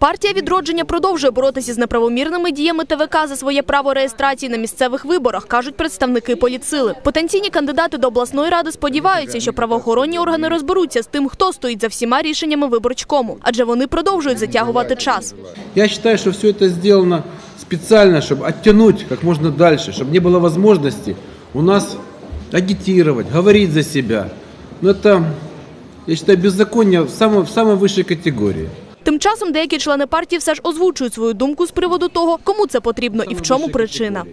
Партія відродження продовжує боротися з неправомірними діями ТВК за своє право реєстрації на місцевих виборах, кажуть представники політсили. Потенційні кандидати до обласної ради сподіваються, що правоохоронні органи розберуться з тим, хто стоїть за всіма рішеннями виборчкому, адже вони продовжують затягувати час. Я считаю, что все это сделано специально, чтобы оттянуть как можно дальше, чтобы не было возможности у нас агитировать, говорить за себя. Но это, я считаю, беззаконие в самой, в самой высшей категории. Тим часом деякі члени партії все ж озвучують свою думку з приводу того, кому це потрібно і в чому причина.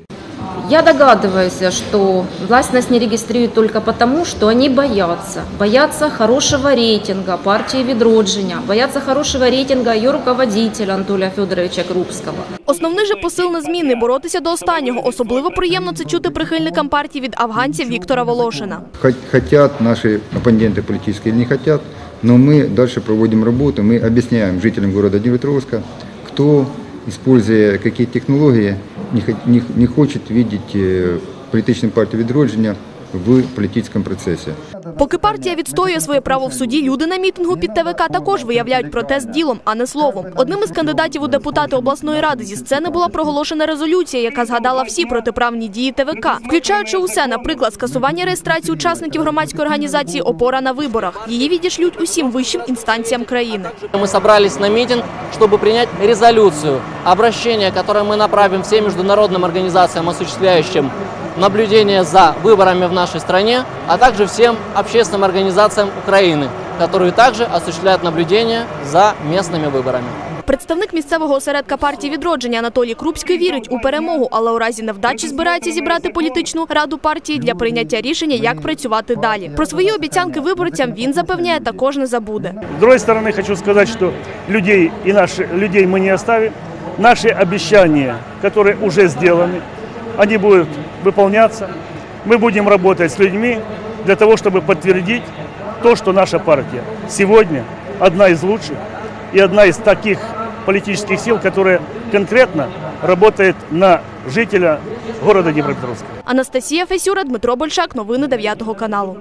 Я догадываюсь, что власть нас не регистрирует только потому, что они боятся. Боятся хорошего рейтинга партии «Відродження», боятся хорошего рейтинга ее руководителя Анатолия Федоровича Крупского. Основний же посил на зміни боротися до останнього. Особливо приємно це чути прихильникам партії від афганця Віктора Волошина. Хот- Хотят наши оппоненты политические или не хотят, но мы дальше проводим работу, мы объясняем жителям города Днепропетровска, кто, используя какие технологии, не, хо- не, не хочет видеть э, политическую партию «Відродження» в политическом процессе. Поки партія відстоює своє право в суді, люди на мітингу під ТВК також виявляють протест ділом, а не словом. Одним із кандидатів у депутати обласної ради зі сцени була проголошена резолюція, яка згадала всі протиправні дії ТВК, включаючи усе, наприклад, скасування реєстрації учасників громадської організації Опора на виборах. Її відішлють усім вищим інстанціям країни. Мы собрались на митинг, чтобы принять резолюцию, обращение, которое мы направим всем международным организациям, осуществляющим наблюдение за выборами в нашей стране, а также всем общественным организациям Украины, которые также осуществляют наблюдение за местными выборами. Представник місцевого осередка партії відродження Анатолій Крупський вірить у перемогу, але у разі невдачі збирається зібрати політичну раду партії для прийняття рішення, як працювати далі. Про свої обіцянки виборцям він запевняє, також не забуде. С другой стороны, хочу сказать, что людей и наши, людей мы не оставим. Наши обещания, которые уже сделаны, они будут выполняться. Мы будем работать с людьми для того, чтобы подтвердить то, что наша партия сегодня одна из лучших и одна из таких политических сил, которая конкретно работает на жителя города Дніпропетровська. Анастасія Фесюра, Дмитро Большак. Новини 9 каналу.